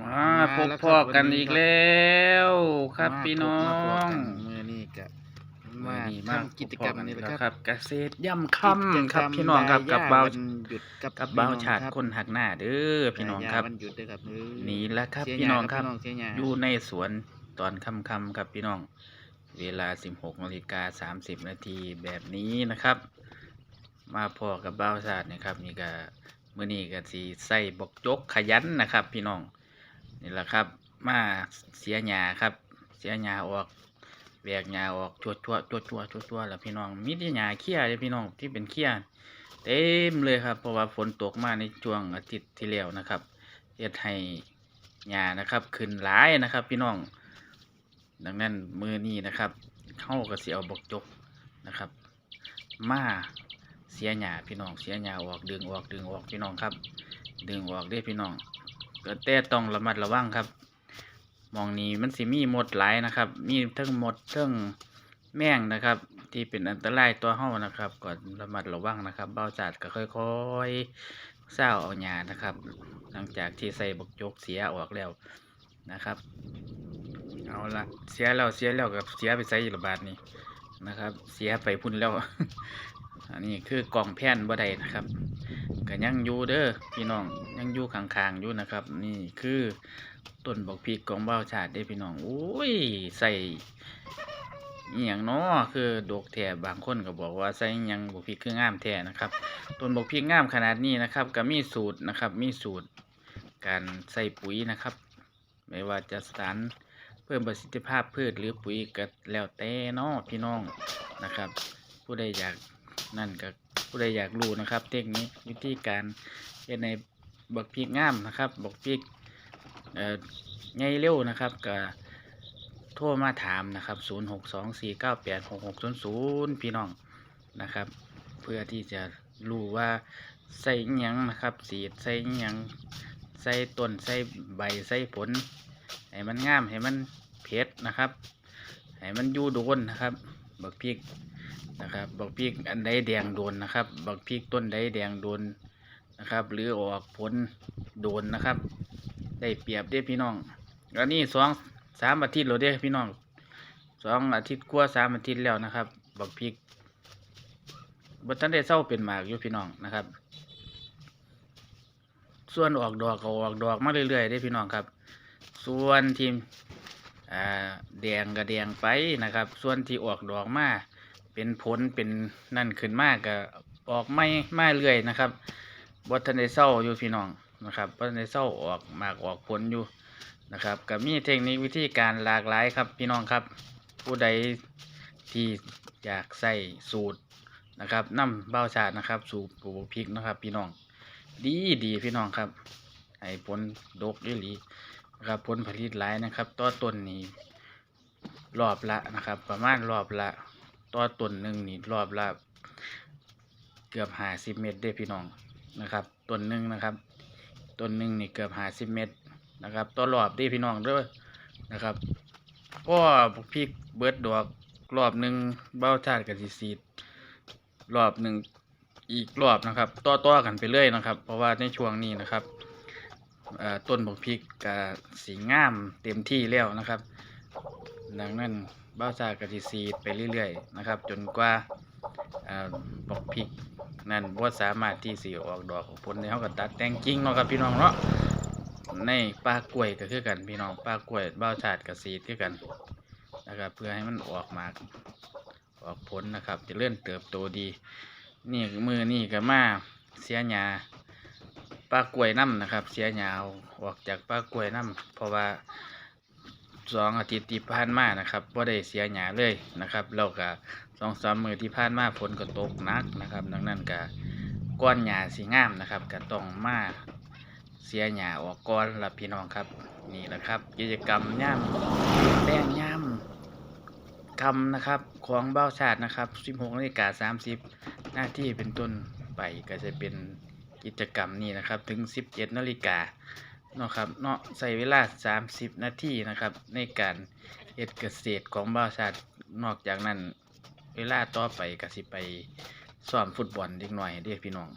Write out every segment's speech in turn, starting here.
มาพบพ่อกันอีกแล้วครับพี่น้องมือนี่กะมามานี่มาทำกิจกรรมนี่แหละแล้วครับเกษตรย่ำค่ำครับพี่น้องครับกับยเบาวันหยุดกับกับเบาชาติคนหักหน้าเด้อพี่น้องครับยาวันหยุดเด้อครับเด้อนี่แหละครับเสียพี่น้องครับหญ้าเสียหญ้าอยู่ในสวนตอนค่ำๆครับพี่น้อง เวลา 16นาฬิกา30 นาทีแบบนี้นะครับ มาพอกับเบ้าศาสตร์นะครับนี่ก็มื้อนี้ก็สิใส่บกจกขยันนะครับ พี่น้อง นี่แหละครับ มาเสียหญ้าครับ เสียหญ้าออกแบกหญ้าออกชั่วชั่วชั่วชั่วชั่วชั่วแล้วพี่น้องมีแต่หญ้าเขี้ยเลยพี่น้องที่เป็นเขี้ยเต็มเลยครับ เพราะว่าฝนตกมาในช่วงอาทิตย์ที่แล้วนะครับเฮ็ดให้หญ้านะครับขึ้นหลายนะครับ พี่น้อง ดังนั้นมือนี้นะครับเข้าก็เสียเอาบกจกนะครับ มาเสียหญ้าพี่น้องเสียหญ้าออกดึงออกดึงออกพี่น้องครับ ดึงออกเด้พี่น้อง ก็แต่ต้องระมัดระวังครับมองนี้มันสิมีหมดหลายนะครับ มีทั้งหมดทั้งแมงนะครับ ที่เป็นอันตรายตัวเฮานะครับก็ระมัดระวังนะครับ เบาจัดก็ค่อยๆเศร้าเอาหญ้านะครับ หลังจากที่ใส่บกจกเสียออกแล้วนะครับ เอาละเสียแล้วเสียแล้วกับเสียไปใส่ระบาดนี่นะครับ เสียไปพุ่นแล้ว อันนี้คือกล่องแผ่นบ่ได้นะครับ ก็ยังอยู่เด้อพี่น้องยังอยู่ข้างๆอยู่นะครับ นี่คือต้นบอกพริกของเบ้าชาติได้พี่น้องโอ้ยใส่อหย่างน้อคือดอกแท้บางคนก็บอกว่าใส่หยังบอกพริกคืองามแท้นะครับต้นบอกพริกงามขนาดนี้นะครับ ก็มีสูตรนะครับ มีสูตรการใส่ปุ๋ยนะครับ ไม่ว่าจะสารเพิ่มประสิทธิภาพพืชหรือปุ๋ยก็แล้วแต่เนาะพี่น้องนะครับ ผู้ใดอยากนั่นก็ ผู้ใดอยากรู้นะครับเทคนิควิธีการเฮ็ดในบักพริกงามนะครับบักพริกเอ่อไงเร็วนะครับก็โทรมาถามนะครับ 0 6 2 4 9 8 6 6 0 0 พี่น้องนะครับ เพื่อที่จะรู้ว่าใส่ยังนะครับสีดใส่ยังใส่ต้นใส่ใบใส่ผลให้มันงามให้มันเผ็ดนะครับให้มันอยู่โดนนะครับบักพริก นะครับบักพริกอันใดแดงโดนนะครับบักพริกต้นใดแดงโดนนะครับ หรือออกผลโดนนะครับ ได้เปรียบเด้พี่น้องอันนี้สองสามอาทิตย์แล้วเด้พี่น้องสองอาทิตย์กว่าสามอาทิตย์แล้วนะครับ บักพริกบัทันได้เศร้าเป็นหมากอยู่พี่น้องนะครับ ส่วนออกดอกก็ออกดอกมาเรื่อยๆได้พี่น้องครับ ส่วนที่อ่าแดงก็แดงไปนะครับ ส่วนที่ออกดอกมา เป็นผลเป็นนั่นขึ้นมากก็ออกไม่มาเรื่อยนะครับบทันไดเศร้าอยู่พี่น้องนะครับบทันไดเศร้าออกมากออกผลอยู่นะครับก็มีเทคนิควิธีการหลากหลายครับพี่น้องครับ ผู้ใดที่อยากใส่สูตรนะครับน้ำเบ้าชาตินะครับ สูตรปลูกพริกนะครับ พี่น้อง ดีดีพี่น้องครับให้ผลดกอีหลีนะครับผลผลิตหลายนะครับต่อต้นนี้รอบละนะครับ ประมาณรอบละ ต่อต้นหนึ่งนี่รอบละเกือบห้าสิบเมตรได้พี่น้องนะครับต้นหนึ่งนะครับต้นหนึ่งนี่เกือบห้าสิบเมตรนะครับต่อรอบได้พี่น้องเด้อนะครับก็พริกเบิดดอกรอบหนึ่งเบ้าชาติกับสีสีรอบหนึ่งอีกรอบนะครับ ต่อต่อกันไปเรื่อยนะครับ เพราะว่าในช่วงนี้นะครับต้นบกพริกกับสีงามเต็มที่แล้วนะครับ ดังนั้น บ้าวซากระทิซีดไปเรื่อยๆนะครับ จนกว่าเอ่อบกพริกนั่นว่าสามารถที่สีออกดอกออกผลในเขาก็ตัดแต่งกิ่งเนาะครับพี่น้องเนาะในปลากล้วยก็คือกันพี่น้องปลากล้วยบ้าชาติกับซีดคือกันนะครับเพื่อให้มันออกมาออกผลนะครับ จะเลื่อนเติบโตดีนี่มือนี่ก็มาเสียหยาปลากล้วยน้ำนะครับ เสียหยาออกจากปลากล้วยน้ำเพราะว่า สองอาทิตย์ที่ผ่านมานะครับว่าได้เสียหยาเลยนะครับแล้วก็สองสามมือที่ผ่านมาฝนก็ตกหนักนะครับ ดังนั้นก็ก้อนหยาสีงามนะครับก็ต้องมาเสียหยาออกก้อนละพี่น้องครับ นี่แหละครับ กิจกรรมย่ำแป้งย่ำกำนะครับของเบ้าชาตินะครับ 16นาฬิกา30นาที่เป็นต้นไปก็จะเป็นกิจกรรมนี้นะครับ ถึง 17นาฬิกา เนาะครับเนาะใส่เวลา 30 นาทีนะครับ ในการเฮ็ดเกษตรของบริษัทนอกจากนั้น เวลาต่อไปก็สิไปซ้อมฟุตบอลเด็กหน่อยเด้อพี่น้อง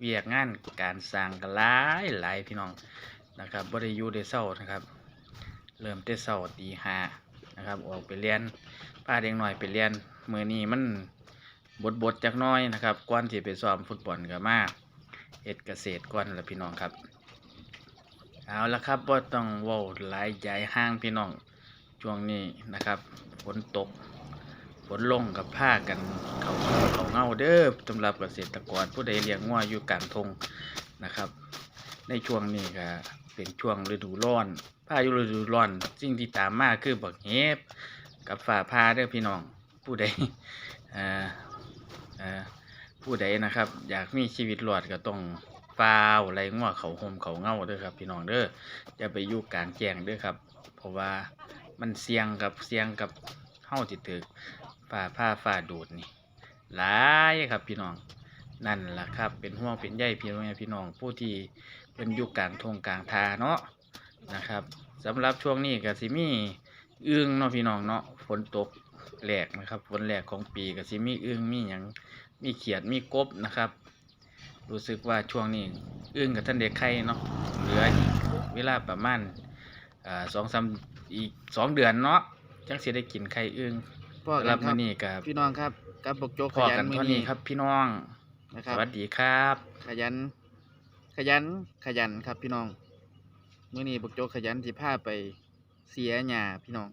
เวียกงานการสร้างก็หลายหลายพี่น้องนะครับบ่ได้อยู่ได้เศร้านะครับ เริ่มแต่เศร้าตีห้านะครับ ออกไปเรียนพาเด็กหน่อยไปเรียนมื้อนี้มันบดบดจักน้อยนะครับก่อนที่ไปซ้อมฟุตบอลก็มาเฮ็ดเกษตรก่อนละพี่น้องครับ เอาละครับบ่าต้องว้าหลายใหญ่ห้างพี่น้องช่วงนี้นะครับฝนตกฝนลงกับผ้ากันเขาเขาเงาเด้อสำหรับเกษตรกรผู้ใดเลี้ยงงัวอยู่กลางทงนะครับ ในช่วงนี้ก็เป็นช่วงฤดูร้อนพาอยุฤดูร้อนสิ่งที่ตามมาคือบักเห็บกับฝ่าพาเด้อพี่น้องผู้ใดผู้ใดนะครับ อยากมีชีวิตรอดก็ต้อง ฟ้าวไรงัวเขาห่มเขาเงาเด้อครับพี่น้องเด้ออย่าไปอยู่กลางแจ้งเด้อครับ เพราะว่ามันเสี่ยงกับเสี่ยงกับเฮาที่ถึกฝ่าผ้าฝ่าดูดนี่หลายครับพี่น้องนั่นแหละครับ เป็นห่วงเป็นใยพี่น้องพี่น้องผู้ที่เป็นอยู่กลางทงกลางทาเนาะนะครับสำหรับช่วงนี้ก็สิมี่อึ้งเนาะพี่น้องเนาะฝนตกแหลกนะครับฝนแหลกของปีก็สิมี่อึ้งมีหยังมีเขียดมีกบนะครับ รู้สึกว่าช่วงนี้อึ้งกับท่านเด็กไข่เนาะเหลืออีกเวลาประมาณอ่าสองสามอีกสองเดือนเนาะจังสิได้กินไข่อึ้งพ่อสำหกัรันบครัมื้บอนี้กับพี่น้องครับกับบกโจกพขอยักันนมือเท่านี้นี้ครับ พี่น้องนะคสรับวัสดีครับ ขยัน ขยันขยันครับพี่น้องมื้อนี้บกโจกขยันสิพาไปเสียหญ้าพี่น้อง